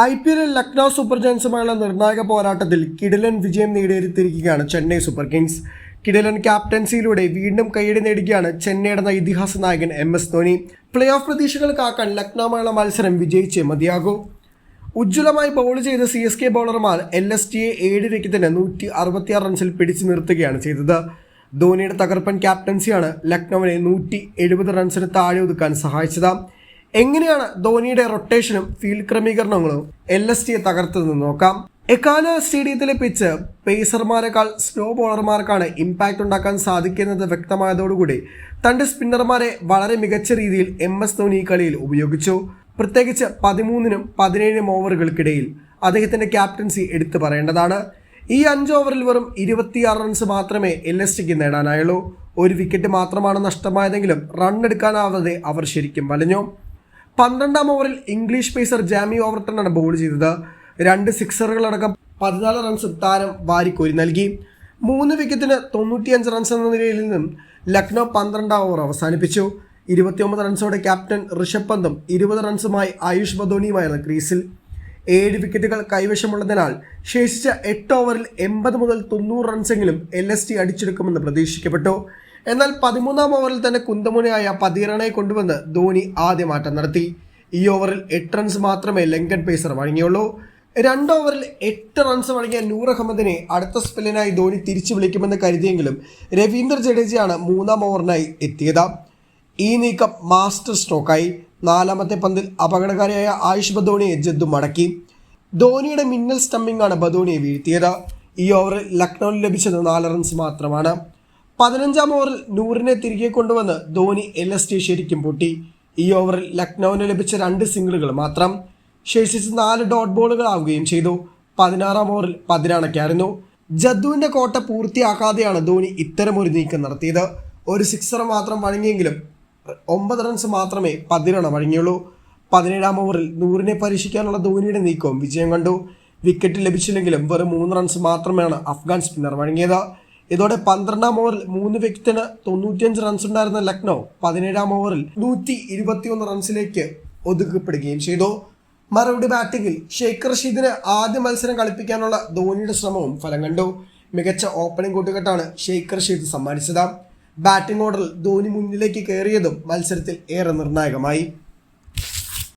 I P എല്ലിൽ Lucknow super ജയൻസുമായുള്ള നിർണായക പോരാട്ടത്തിൽ കിടിലൻ വിജയം നേടിയെത്തിയിരിക്കുകയാണ് ചെന്നൈ സൂപ്പർ കിങ്സ്. കിടിലൻ ക്യാപ്റ്റൻസിയിലൂടെ വീണ്ടും കൈയടി നേടുകയാണ് ചെന്നൈയുടെ ഇതിഹാസ നായകൻ M S Dhoni play off പ്രതീക്ഷകൾ കാക്കാൻ ലക്നൌമായുള്ള മത്സരം വിജയിച്ചേ മതിയാകൂ. ഉജ്ജ്വലമായി ബൗൾ ചെയ്ത സി എസ് കെ ബൗളർമാർ എൽ എസ് ടിയെ ഏഴ് വിക്കറ്റിന് നൂറ്റി അറുപത്തിയാറ് റൺസിൽ പിടിച്ചു നിർത്തുകയാണ് ചെയ്തത്. ധോണിയുടെ തകർപ്പൻ ക്യാപ്റ്റൻസിയാണ് ലക്നൌവിനെ നൂറ്റി എഴുപത് റൺസിന് താഴെ ഒതുക്കാൻ സഹായിച്ചത്. എങ്ങനെയാണ് ധോണിയുടെ റൊട്ടേഷനും ഫീൽഡ് ക്രമീകരണങ്ങളും എൽ എസ് ടിയെ തകർത്തതെന്ന് നോക്കാം. എക്കാന സ്റ്റേഡിയത്തിലെ പിച്ച് പേസർമാരെക്കാൾ സ്ലോ ബോളർമാർക്കാണ് ഇമ്പാക്റ്റ് ഉണ്ടാക്കാൻ സാധിക്കുന്നത് വ്യക്തമായതോടുകൂടി തന്റെ സ്പിന്നർമാരെ വളരെ മികച്ച രീതിയിൽ എം എസ് ധോണി ഈ കളിയിൽ ഉപയോഗിച്ചു. പ്രത്യേകിച്ച് പതിമൂന്നിനും പതിനേഴിനും ഓവറുകൾക്കിടയിൽ അദ്ദേഹത്തിന്റെ ക്യാപ്റ്റൻസി എടുത്തു പറയേണ്ടതാണ്. ഈ അഞ്ച് ഓവറിൽ വെറും ഇരുപത്തിയാറ് റൺസ് മാത്രമേ എൽ എസ് ടിക്ക് നേടാനായുള്ളൂ. ഒരു വിക്കറ്റ് മാത്രമാണ് നഷ്ടമായതെങ്കിലും റൺ എടുക്കാനാവാതെ അവർ ശരിക്കും വലഞ്ഞു. പന്ത്രണ്ടാം ഓവറിൽ ഇംഗ്ലീഷ് പേസർ ജാമി ഓവർട്ടണാണ് ബോൾ ചെയ്തത്. രണ്ട് സിക്സറുകളടക്കം പതിനാല് റൺസ് താരം വാരിക്കോരി നൽകി. മൂന്ന് വിക്കറ്റിന് തൊണ്ണൂറ്റിയഞ്ച് റൺസ് എന്ന നിലയിൽ നിന്നും ലക്നൗ പന്ത്രണ്ടാം ഓവർ അവസാനിപ്പിച്ചു. ഇരുപത്തിയൊമ്പത് റൺസോടെ ക്യാപ്റ്റൻ ഋഷഭ് പന്തും ഇരുപത് റൺസുമായി ആയുഷ് ബദോണിയുമായിരുന്നു ക്രീസിൽ. ഏഴ് വിക്കറ്റുകൾ കൈവശമുള്ളതിനാൽ ശേഷിച്ച എട്ട് ഓവറിൽ എൺപത് മുതൽ തൊണ്ണൂറ് റൺസെങ്കിലും എൽ എസ് ടി അടിച്ചെടുക്കുമെന്ന് പ്രതീക്ഷിക്കപ്പെട്ടു. എന്നാൽ പതിമൂന്നാം ഓവറിൽ തന്നെ കുന്തമുനയായ പതീറണയെ കൊണ്ടുവന്ന് ധോനി ആദ്യ മാറ്റം നടത്തി. ഈ ഓവറിൽ എട്ട് റൺസ് മാത്രമേ ലങ്കൻ പേസർ വഴങ്ങിയുള്ളൂ. രണ്ട് ഓവറിൽ എട്ട് റൺസ് വഴങ്ങിയ നൂർ അഹമ്മദിനെ അടുത്ത സ്പെല്ലിനായി ധോനി തിരിച്ചു വിളിക്കുമെന്ന് കരുതിയെങ്കിലും രവീന്ദ്ര ജഡേജയാണ് മൂന്നാം ഓവറിനായി എത്തിയത്. ഈ നീക്കം മാസ്റ്റർ സ്ട്രോക്കായി നാലാമത്തെ പന്തിൽ അപകടകാരിയായ ആയുഷ് ബദോണിയെ ജദ്ദു മടക്കി. ധോണിയുടെ മിന്നൽ സ്റ്റമ്പിംഗ് ആണ് ബദോണിയെ വീഴ്ത്തിയത്. ഈ ഓവറിൽ ലക്നൌവിൽ ലഭിച്ചത് നാല് റൺസ് മാത്രമാണ്. പതിനഞ്ചാം ഓവറിൽ നൂറിനെ തിരികെ കൊണ്ടുവന്ന് ധോനി എൽ എസ് ടി ശരിക്കും പൊട്ടി. ഈ ഓവറിൽ ലക്നൌവിന് ലഭിച്ച രണ്ട് സിംഗിളുകൾ മാത്രം. ശേഷിച്ച് നാല് ഡോട്ട് ബോളുകൾ ആവുകയും ചെയ്തു. പതിനാറാം ഓവറിൽ പതിനാണക്കായിരുന്നു ജദ്ദുവിന്റെ കോട്ട പൂർത്തിയാക്കാതെയാണ് ധോനി ഇത്തരമൊരു നീക്കം നടത്തിയത്. ഒരു സിക്സർ മാത്രം വഴങ്ങിയെങ്കിലും ഒമ്പത് റൺസ് മാത്രമേ പതിനെണ്ണ വഴങ്ങിയുള്ളൂ. പതിനേഴാം ഓവറിൽ നൂറിനെ പരീക്ഷിക്കാനുള്ള ധോനിയുടെ നീക്കവും വിജയം കണ്ടു. വിക്കറ്റ് ലഭിച്ചില്ലെങ്കിലും വെറും മൂന്ന് റൺസ് മാത്രമാണ് അഫ്ഗാൻ സ്പിന്നർ വഴങ്ങിയത്. ഇതോടെ പന്ത്രണ്ടാം ഓവറിൽ മൂന്ന് വിക്കറ്റിന് തൊണ്ണൂറ്റിയഞ്ച് റൺസ് ഉണ്ടായിരുന്ന ലക്നൗ പതിനേഴാം ഓവറിൽ നൂറ്റി ഇരുപത്തിയൊന്ന് റൺസിലേക്ക് ഒതുക്കപ്പെടുകയും ചെയ്തു. മറുപടി ബാറ്റിംഗിൽ ഷെയ്ഖ് റഷീദിന് ആദ്യ മത്സരം കളിപ്പിക്കാനുള്ള ധോണിയുടെ ശ്രമവും ഫലം കണ്ടു. മികച്ച ഓപ്പണിംഗ് കൂട്ടുകെട്ടാണ് ഷെയ്ഖ് റഷീദ് സമ്മാനിച്ചത്. ബാറ്റിംഗ് ഓർഡറിൽ ധോണി മുന്നിലേക്ക് കയറിയതും മത്സരത്തിൽ ഏറെ നിർണായകമായി.